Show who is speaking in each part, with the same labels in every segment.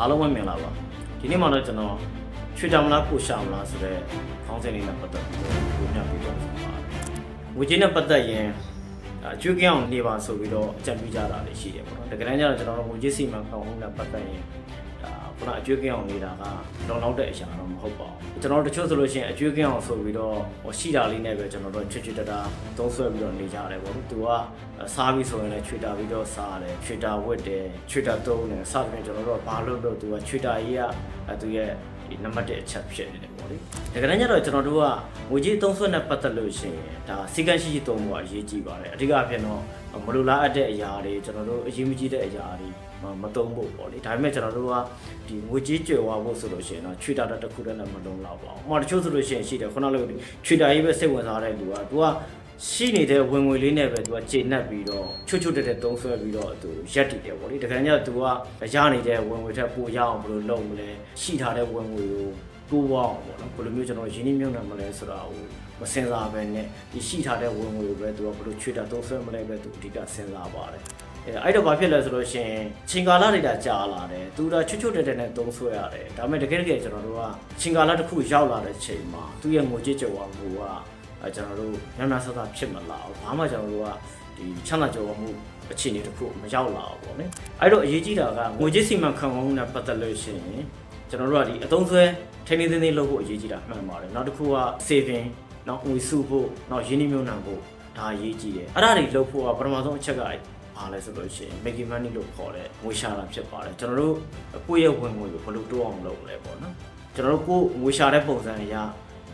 Speaker 1: အားလုံးပဲမြင်လာပါဒီနေ့မှတော့ကျွန်တော်ချွေတာမလားကိုရှာမလားဆိုတော့ခေါင်းစဉ်လေးနဲ့ပတ်သက်ပြီးတော့ပြောပြပေးတော့ဆိုပါတယ်ဝေကြီးနဲ့ပတ်သက်ရင်အကျွေးကြောင်နေပါဆိုပြီးတော့အကြံပြုကြတာလည်းရှိတယ်ပေါ့နော်တကယ်တမ်းကျတော့ကျွန်တော်တို့ဝေကြီးစီမံခန့်မှုနဲ့ပတ်သက်ရင်ဒါ ခုနအကျွေးကြောင်နေတာကလုံလောက်တဲ့အရာတော့မဟုတ်ပါဘူးကျွန်တော်တို့တချို့ဆိုလို့ရှိရင်အကျွေးကြောင်ဆိုပြီးတော့ဟိုရှိတာလေးနဲ့ပဲကျွန်တော်တို့ချွတ်ချွတ်တတာသုံးဆွဲပြီးတော့နေကြတယ်ပေါ့နော်သူကစားပြီးဆိုရင်လည်းချွေတာပြီးတော့စားတယ်ချွေတာဝတ်တယ်ချွေတာသုံးတယ်စသဖြင့်ကျွန်တော်တို့ကဘာလို့လို့သူကချွေတာကြီးကသူရဲ့ဒီနံပါတ်1အချက်ဖြစ်နေတယ်ပေါ့လေ။ဒါကလည်းကျတော့ကျွန်တော်တို့ကငွေကြေးသုံးစွဲနဲ့ပတ်သက်လို့ရှိရင်ဒါစီကံရှိရှိသုံးဖို့အရေးကြီးပါတယ်။အဓိကအဖြစ်တော့ မလိုလားအပ်တဲ့အရာတွေကျွန်တော်တို့အရေးမကြီးတဲ့အရာတွေမသုံးဖို့ပေါ့လေ။ဒါပေမဲ့ကျွန်တော်တို့ကဒီငွေကြေးကြွယ်ဝဖို့ဆိုလို့ရှိရင်တော့ချွေတာတစ်ခုတည်းနဲ့မလုံးတော့ပါဘူး။ဟိုမှာတချို့ဆိုလို့ရှိရင်ရှိတယ်ခုနလိုချွေတာကြီးပဲစိတ်ဝင်စားတဲ့လူကသူကရှိနေတဲ့ဝင်ငွေလေးနဲ့ပဲသူကကျေနပ်ပြီးတော့ချွတ်ချွတ်တက်တက်သုံးဆွဲပြီးတော့သူရက်တည်တယ်ပေါ့လေတကယ်ကြောင့်သူကရနေတဲ့ဝင်ငွေထက်ပိုရအောင်ဘယ်လိုလုပ်မလဲရှိထားတဲ့ဝင်ငွေကို တိုးအောင်ပေါ့နော်ဘယ်လိုမျိုးကျွန်တော်ရင်းနှီးမြှုပ်နှံမလဲဆိုတာကိုမစင်စားပဲနဲ့ဒီရှိထားတဲ့ဝင်ငွေကိုပဲသူကဘယ်လိုချွေတာသုံးဆွဲမလဲပဲသူအဓိကစဉ်းစားပါတယ်အဲအဲ့တော့ဘာဖြစ်လဲဆိုလို့ရှိရင်ချိန်ကာလတွေတာကြာလာတယ်သူကချွတ်ချွတ်တက်တက်နဲ့သုံးဆွဲရတယ်ဒါပေမဲ့တကယ်တကယ်ကျွန်တော်တို့ကချိန်ကာလတစ်ခုရောက်လာတဲ့ချိန်မှာသူ့ရဲ့ငွေကြေးကြွယ်ဝမှုကအဲကျွန်တော်တို့ညနာဆဆဖြစ်မလာဘူးဘာမှကျွန်တော်တို့ကဒီချမ်းသာကြွယ်ဝမှုအခြေအနေတစ်ခုမရောက်လာဘူးပေါ့နော်အဲ့တော့အရေးကြီးတာကငွေကြေးစီမံခန့်ခွဲမှုနဲ့ပတ်သက်လို့ရှိရင်ကျွန်တော်တို့ကဒီအသုံးဆွဲ ထိန်းသိမ်းသိမ်းသိမ်းလုပ်ဖို့အရေးကြီးတာမှန်ပါတယ်နောက်တစ်ခုက saving နောက်ငွေစုဖို့နောက်ရင်းနှီးမြှုပ်နှံဖို့ဒါအရေးကြီးတယ်အဲ့ဒါတွေလုပ်ဖို့ကပထမဆုံးအချက်ကဘာလဲဆိုလို့ရှိရင် making money လို့ခေါ်တဲ့ငွေရှာတာဖြစ်ပါတယ်ကျွန်တော်တို့ကိုယ့်ရဲ့ဝင်ငွေကိုဘယ်လိုတိုးအောင်လုပ်လဲပေါ့နော်ကျွန်တော်တို့ကိုယ်ငွေရှာတဲ့ပုံစံအရ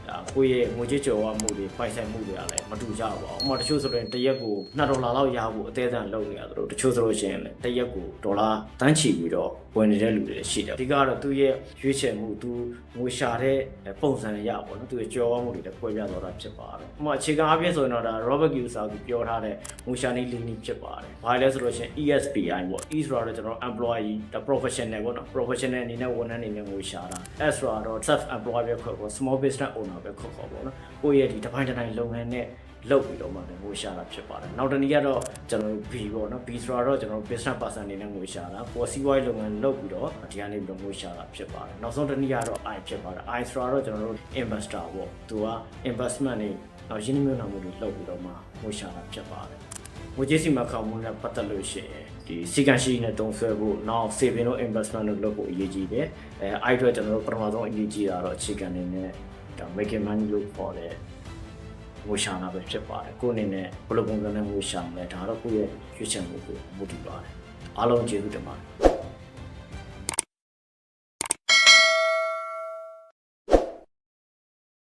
Speaker 1: ဒါကိုယ့်ရဲ့ငွေကြေးကြော်ဝမှုတွေပိုင်ဆိုင်မှုတွေကလည်းမတူကြပါဘူး။ဥပမာတချို့ဆိုရင်တရက်ကို2ဒေါ်လာလောက်ရဖို့အသေးအံလုပ်နေရတယ်လို့တချို့ဆိုလို့ရှိရင်လည်းတရက်ကိုဒေါ်လာတန်းချီပြီးတော့ဝင်နေတဲ့လူတွေရှိတယ်။အဓိကတော့သူ့ရဲ့ရွေးချယ်မှုသူငွေရှာတဲ့ပုံစံရပေါ့နော်။သူရဲ့ကြော်ဝမှုတွေလည်းပွဲပြသွားတာဖြစ်ပါတယ်။ဥပမာအခြေခံအပြည့်ဆိုရင်တော့ဒါ Robert Kiyosaki ပြောထားတဲ့ငွေရှာနေလင်းနေဖြစ်ပါတယ်။ဘာလဲဆိုလို့ရှိရင် ESBI ပေါ့ E ဆိုတော့ကျွန်တော် employee ဒါ professional ပေါ့နော် professional အနေနဲ့ဝန်ထမ်းအနေနဲ့ငွေရှာတာ S ဆိုတော့ self employed ပဲခေါ်ခေါ် small business owner ပဲခေါ်ခေါ်ပေါ့နော်ကိုယ့်ရဲ့ဒီတစ်ပိုင်းတစ်တိုင်းလုပ်ငန်းနဲ့လုပ်ပြီးတော့မှငွေရှာတာဖြစ်ပါတယ်နောက်တစ်နည်းကတော့ကျွန်တော်တို့ B ပေါ့နော် B ဆိုတော့ကျွန်တော်တို့ business person အနေနဲ့ငွေရှာတာကိုယ်စီးပွားရေးလုပ်ငန်းလုပ်ပြီးတော့ဒီကနေပြီးတော့ငွေရှာတာဖြစ်ပါတယ်နောက်ဆုံးတစ်နည်းကတော့ I ဖြစ်ပါတယ် I ဆိုတော့ကျွန်တော်တို့ investor ပေါ့သူက investment တွေနောက်ရင်းနှီးမြှုပ်နှံမှုတွေလုပ်ပြီးတော့မှငွေရှာတာဖြစ်ပါတယ်ငွေကြေးစီမံခန့်ခွဲမှုနဲ့ပတ်သက်လို့ရှိရင်ဒီစီကံရှိနဲ့တုံးဆွဲဖို့နောက် saving လို့ investment လို့လုပ်ဖို့အရေးကြီးတယ်အဲအဲ့အတွက်ကျွန်တော်တို့ပထမဆုံးအရေးကြီးတာတော့အခြေခံနေနဲ့ ဒါ making money လို့ခေါ်တဲ့ငွေရှာတာပဲဖြစ်ပါတယ်ကိုယ့်အနေနဲ့ဘယ်လိုပုံစံနဲ့ငွေရှာမလဲဒါတော့ကိုယ့်ရဲ့ရွေးချယ်မှုကိုမူတည်ပါတယ်အားလုံးကျေးဇူးတင်ပါတယ်